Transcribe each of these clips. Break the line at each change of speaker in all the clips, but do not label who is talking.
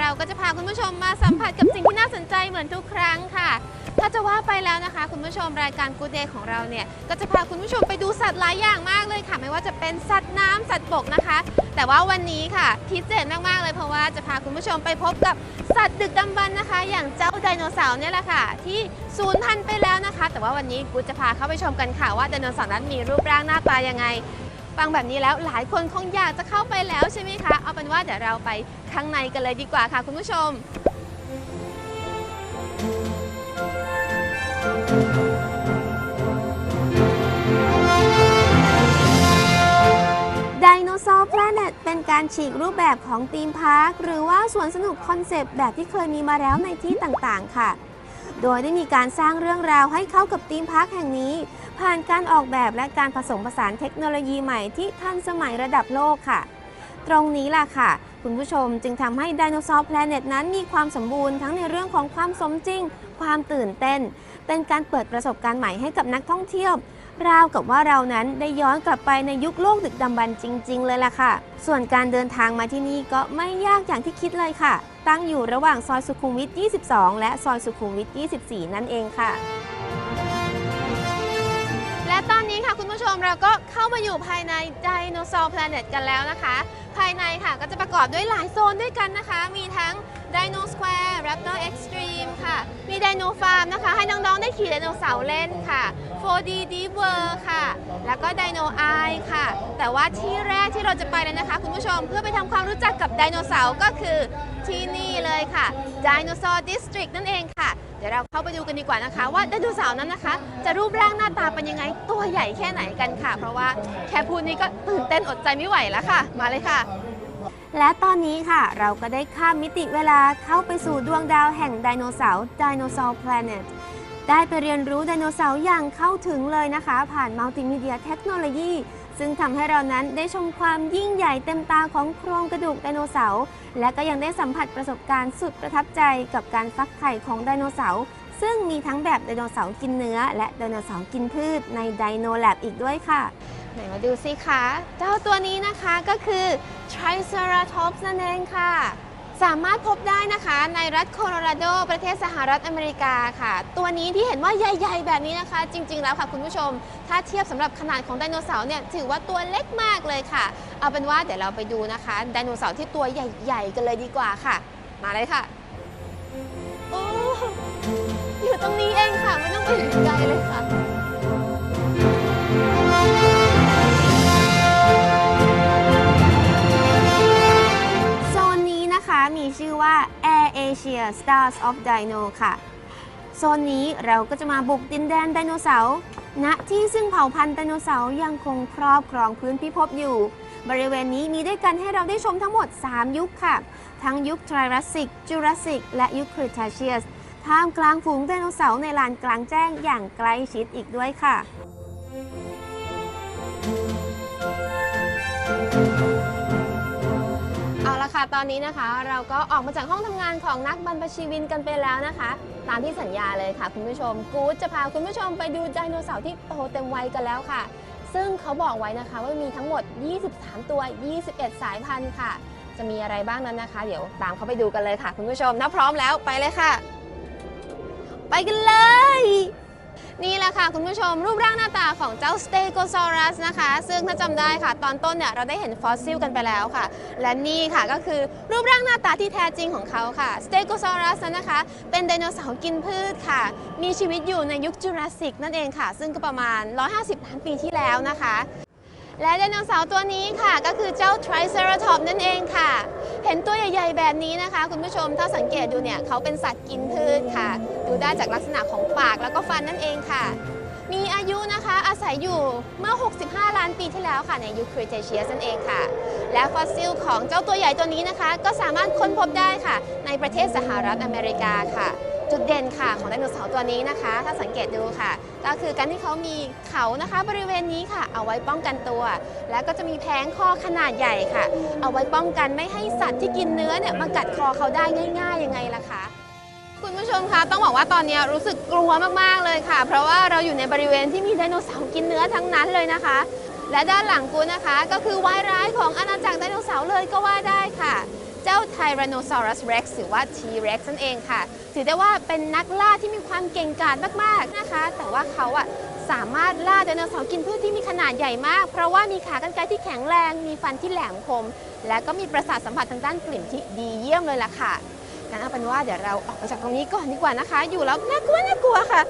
เราก็จะพาคุณผู้ชมมาสัมผัสกับสิ่งที่น่าสนใจเหมือนทุกครั้งค่ะ ถ้าจะว่าไปแล้วนะคะ คุณผู้ชมรายการ Good Day ของเราเนี่ยก็จะพาคุณผู้ชมไปดูสัตว์หลายอย่างมากเลยค่ะ ไม่ว่าจะเป็นสัตว์น้ำสัตว์บกนะคะ แต่ว่าวันนี้ค่ะพิเศษมากๆเลยเพราะว่าจะพาคุณผู้ชมไปพบกับสัตว์ดึกดำบรรพ์นะคะ อย่างเจ้าไดโนเสาร์เนี่ยแหละค่ะ ที่สูญพันธุ์ไปแล้วนะคะ แต่ว่าวันนี้กูจะพาเข้าไปชมกันค่ะว่าไดโนเสาร์นั้นมีรูปร่างหน้าตายังไง ฟังแบบนี้แล้วหลายคนคงอยากจะเข้าไปแล้วใช่ไหมคะ เอาเป็นว่าเดี๋ยวเราไปข้างในกันเลยดีกว่าค่ะคุณผู้ชม ไดโนเสาร์แพลเน็ตเป็นการฉีกรูปแบบของธีมพาร์ค หรือว่าสวนสนุกคอนเซปต์แบบที่เคยมีมาแล้วในที่ต่างๆ ค่ะ โดยได้มีการสร้างเรื่องราวให้เข้ากับธีมพาร์คแห่งนี้ ผ่านการออกแบบและการผสมผสานเทคโนโลยีใหม่ที่ทันสมัยระดับโลกค่ะ ตรงนี้ล่ะค่ะ คุณผู้ชมจึงทำให้ไดโนเสาร์แพลเน็ตนั้นมีความสมบูรณ์ทั้งในเรื่องของความสมจริง ความตื่นเต้น เป็นการเปิดประสบการณ์ใหม่ให้กับนักท่องเที่ยวราวกับว่าเรานั้นได้ย้อนกลับไปในยุคโลกดึกดำบรรพ์จริง ๆ เลยล่ะค่ะ ส่วนการเดินทางมาที่นี่ก็ไม่ยากอย่างที่คิดเลยค่ะ ตั้งอยู่ระหว่างซอยสุขุมวิท 22 และซอยสุขุมวิท 24 นั่นเองค่ะ ค่ะคุณผู้ชมเราก็เข้ามาอยู่ภายใน Dinosaur Planet กันแล้วนะคะ ภายในค่ะก็จะประกอบด้วยหลายโซนด้วยกันนะคะ มีทั้ง Dino Square Raptor Extreme ค่ะ มี Dino Farm นะคะ ให้น้องๆได้ขี่ไดโนเสาร์เล่นค่ะ 4D Deep World ค่ะ แล้วก็ Dino Eye ค่ะ แต่ว่าที่แรกที่เราจะไปเลยนะคะ คุณผู้ชมเพื่อไปทำความรู้จักกับไดโนเสาร์ก็คือที่นี่เลยค่ะ Dinosaur District นั่นเองค่ะ เดี๋ยวเราเข้าไปดูกันดีกว่านะคะ ว่าไดโนเสาร์นั้นนะคะ จะรูปร่างหน้าตาเป็นยังไงตัวใหญ่แค่ไหนกันค่ะ เพราะว่าแค่พูดนี้ก็ตื่นเต้นอดใจไม่ไหวแล้วค่ะ มาเลยค่ะ และตอนนี้ค่ะ เราก็ได้ข้ามมิติเวลาเข้าไปสู่ดวงดาวแห่งไดโนเสาร์ Dinosaur Planet ได้ไปเรียนรู้ไดโนเสาร์อย่างเข้าถึงเลยนะคะ ผ่านมัลติมีเดียเทคโนโลยี ซึ่งทำให้เรานั้นได้ชมความยิ่งใหญ่เต็มตาของโครงกระดูกไดโนเสาร์ และก็ยังได้สัมผัสประสบการณ์สุดประทับใจกับการฟักไข่ของไดโนเสาร์ ซึ่งมีทั้งแบบไดโนเสาร์กินเนื้อ และไดโนเสาร์กินพืชในไดโนแลบอีกด้วยค่ะ ไหนมาดูสิคะ เจ้าตัวนี้นะคะก็คือ Triceratops นั่นเองค่ะ สามารถพบได้นะคะในรัฐโคโลราโด ประเทศสหรัฐอเมริกาค่ะ ตัวนี้ที่เห็นว่าใหญ่ ๆ แบบนี้นะคะ จริง ๆ แล้วค่ะคุณผู้ชม ถ้าเทียบสำหรับขนาดของไดโนเสาร์เนี่ยถือว่าตัวเล็กมากเลยค่ะ เอาเป็นว่าเดี๋ยวเราไปดูนะคะไดโนเสาร์ที่ตัวใหญ่ ๆ กันเลยดีกว่าค่ะ มาเลยค่ะโอ้อยู่ตรงนี้เองค่ะไม่ต้องไปไกลเลยค่ะ Asia Stars of Dino ค่ะ โซนนี้เราก็จะมาบุกดินแดนไดโนเสาร์ณที่ซึ่งเผ่าพันธุ์ไดโนเสาร์ยังคงครอบครองพื้นพิภพอยู่ บริเวณนี้มีด้วยกันให้เราได้ชมทั้งหมด 3 ยุคค่ะ ทั้งยุค Triassic Jurassic และยุค Cretaceous ท่ามกลางฝูงไดโนเสาร์ในลานกลางแจ้งอย่างใกล้ชิดอีกด้วยค่ะ ค่ะ ตอนนี้นะคะ เราก็ออกมาจากห้องทำงานของนักบรรพชีวินกันไปแล้วนะคะ ตามที่สัญญาเลยค่ะ คุณผู้ชม กู๊ดจะพาคุณผู้ชมไปดูไดโนเสาร์ที่โตเต็มวัยกันแล้วค่ะ ซึ่งเขาบอกไว้นะคะว่ามีทั้งหมด 23 ตัว 21 สายพันธุ์ค่ะ จะมีอะไรบ้างนั้นนะคะ เดี๋ยวตามเขาไปดูกันเลยค่ะ คุณผู้ชมถ้าพร้อมแล้วไปเลยค่ะ ไปกันเลย นี่แหละค่ะคุณผู้ชมรูปร่างหน้าตาของเจ้าสเตโกซอรัสนะคะ ซึ่งถ้าจำได้ค่ะ ตอนต้นเนี่ยเราได้เห็นฟอสซิลกันไปแล้วค่ะ และนี่ค่ะก็คือรูปร่างหน้าตาที่แท้จริงของเขาค่ะสเตโกซอรัสนนะคะ เป็นไดโนเสาร์กินพืชค่ะ มีชีวิตอยู่ในยุคจูราสสิกนั่นเองค่ะ ซึ่งก็ประมาณ 150 ล้านปีที่แล้วนะคะ และไดโนเสาร์ตัวนี้ค่ะก็คือเจ้า Triceratops นั่นเองค่ะ เห็นตัวใหญ่ๆแบบนี้นะคะ คุณผู้ชมถ้าสังเกตดูเนี่ยเขาเป็นสัตว์กินพืชค่ะ ดูได้จากลักษณะของปากแล้วก็ฟันนั่นเองค่ะ มีอายุนะคะอาศัยอยู่เมื่อ 65 ล้านปีที่แล้วค่ะในยุค Cretaceous นั่นเองค่ะ และฟอสซิลของเจ้าตัวใหญ่ตัวนี้นะคะ ก็สามารถค้นพบได้ค่ะ ในประเทศสหรัฐอเมริกาค่ะ จุดเด่นค่ะของไดโนเสาร์ตัวนี้นะคะ ถ้าสังเกตดูค่ะ ก็คือการที่เขามีเขานะคะบริเวณนี้ค่ะ เอาไว้ป้องกันตัว แล้วก็จะมีแผงคอขนาดใหญ่ค่ะ เอาไว้ป้องกันไม่ให้สัตว์ที่กินเนื้อเนี่ยมากัดคอเขาได้ง่าย ๆ ยังไงล่ะคะคุณผู้ชมคะต้องบอกว่าตอนนี้รู้สึกกลัวมากๆเลยค่ะ เพราะว่าเราอยู่ในบริเวณที่มีไดโนเสาร์กินเนื้อทั้งนั้นเลยนะคะ และด้านหลังกูนะคะ ก็คือวายร้ายของอาณาจักรไดโนเสาร์เลยก็ว่าได้ค่ะ เจ้า Tyrannosaurus Rex หรือว่า T-Rex นั่นเองค่ะ ถือได้ว่าเป็นนักล่าที่มีความเก่งกาจมากๆนะคะ แต่ว่าเขาอะสามารถล่าไดโนเสาร์กินพืชที่มีขนาดใหญ่มาก เพราะว่ามีขากรรไกรที่แข็งแรง มีฟันที่แหลมคม และก็มีประสาทสัมผัสทางด้านกลิ่นที่ดีเยี่ยมเลยล่ะค่ะงั้นเอาเป็นว่าเดี๋ยวเราออกไปจากตรงนี้ก่อนดีกว่านะคะ อยู่แล้วน่ากลัวน่ากลัวค่ะ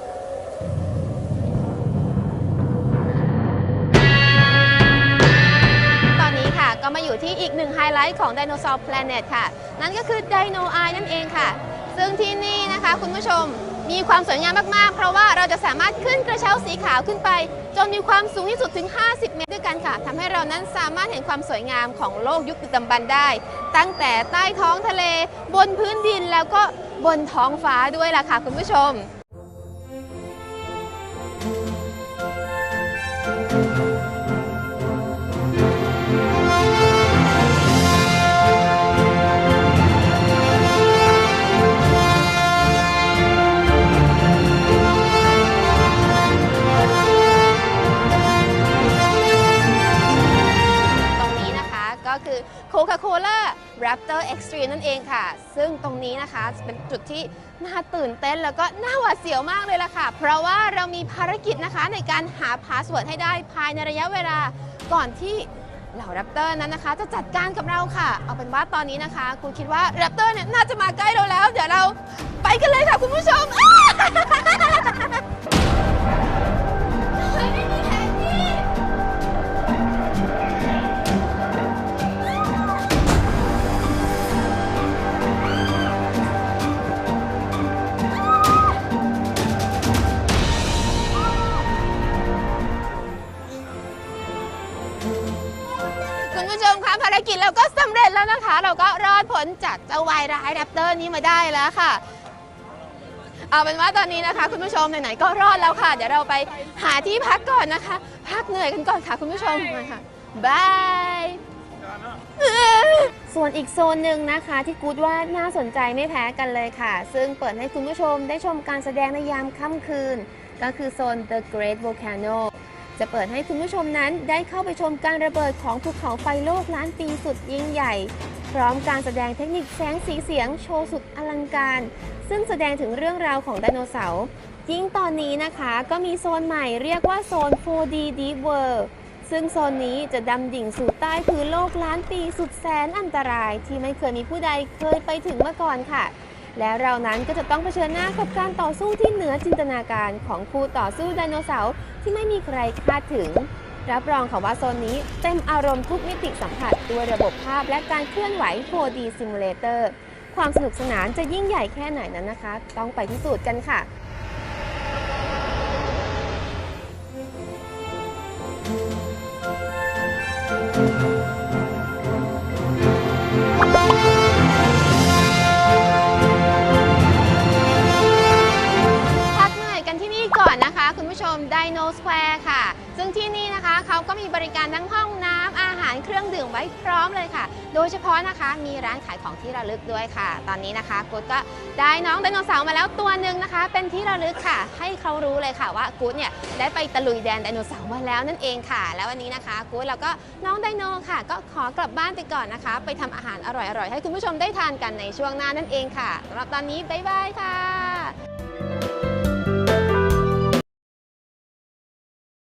มาอยู่ที่อีกหนึ่งไฮไลท์ของ Dinosaur Planet ค่ะ นั่นก็คือ Dino Eye นั่นเองค่ะ ซึ่งที่นี่นะคะคุณผู้ชมมีความสวยงามมากๆ เพราะว่าเราจะสามารถขึ้นกระเช้าสีขาวขึ้นไป จนมีความสูงที่สุดถึง 50 เมตรด้วยกันค่ะทำให้เรานั้นสามารถเห็นความสวยงามของโลกยุคดึกดำบรรได้ ตั้งแต่ใต้ท้องทะเล บนพื้นดินแล้วก็บนท้องฟ้าด้วยล่ะค่ะคุณผู้ชม Raptor Extreme นั่นเองค่ะ ซึ่งตรงนี้นะคะเป็นจุดที่น่าตื่นเต้นแล้วก็น่าหวาดเสียวมากเลยล่ะค่ะ เพราะว่าเรามีภารกิจนะคะในการหาพาสเวิร์ดให้ได้ภายในระยะเวลาก่อนที่เหล่าแรปเตอร์นั้นนะคะ จะจัดการกับเราค่ะ เอาเป็นว่าตอนนี้นะคะคุณคิดว่าแรปเตอร์เนี่ยน่าจะมาใกล้เราแล้ว เดี๋ยวเราไปกันเลยค่ะคุณผู้ชม ผู้ชมคะภารกิจเราก็สำเร็จแล้วนะคะ เราก็รอดพ้นจากเจ้าวายร้ายแรปเตอร์นี้มาได้แล้วค่ะ เอาเป็นว่าตอนนี้นะคะ คุณผู้ชมไหนๆก็รอดแล้วค่ะ เดี๋ยวเราไปหาที่พักก่อนนะคะ พักเหนื่อยกันก่อนค่ะคุณผู้ชมมาค่ะบายส่วนอีกโซนหนึ่งนะคะ ที่กูดว่าน่าสนใจไม่แพ้กันเลยค่ะ ซึ่งเปิดให้คุณผู้ชมได้ชมการแสดงในยามค่ำคืน ก็คือโซน The Great Volcano จะเปิดให้คุณผู้ชมนั้นได้เข้าไปชมการระเบิดของภูเขาไฟโลกล้านปีสุดยิ่งใหญ่ พร้อมการแสดงเทคนิคแสงสีเสียงโชว์สุดอลังการ ซึ่งแสดงถึงเรื่องราวของไดโนเสาร์ยิ่งตอนนี้นะคะก็มีโซนใหม่เรียกว่าโซน 4D Deep World ซึ่งโซนนี้จะดำดิ่งสู่ใต้พื้นโลกล้านปีสุดแสนอันตรายที่ไม่เคยมีผู้ใดเคยไปถึงมาก่อนค่ะ และเรานั้นก็จะต้องเผชิญหน้ากับการต่อสู้ที่เหนือจินตนาการของคู่ต่อสู้ไดโนเสาร์ที่ไม่มีใครคาดถึง รับรองค่ะว่าโซนนี้เต็มอารมณ์ทุกมิติสัมผัสด้วยระบบภาพและการเคลื่อนไหว 4D Simulator ความสนุกสนานจะยิ่งใหญ่แค่ไหนนั้นนะคะ ต้องไปพิสูจน์กันค่ะพั ผู้ชม Dino Square ค่ะ ซึ่งที่นี่นะคะเขาก็มีบริการทั้งห้องน้ำอาหารเครื่องดื่มไว้พร้อมเลยค่ะ โดยเฉพาะนะคะมีร้านขายของที่ระลึกด้วยค่ะ ตอนนี้นะคะกูดก็ได้น้องไดโนเสาร์มาแล้วตัวหนึ่งนะคะ เป็นที่ระลึกค่ะ ให้เขารู้เลยค่ะว่ากูดเนี่ยได้ไปตะลุยแดนไดโนเสาร์มาแล้วนั่นเองค่ะ แล้ววันนี้นะคะกูดแล้วก็น้องไดโนค่ะ ก็ขอกลับบ้านไปก่อนนะคะ ไปทำอาหารอร่อยๆให้คุณผู้ชมได้ทานกันในช่วงหน้านั่นเองค่ะสำหรับตอนนี้บ๊ายบายค่ะ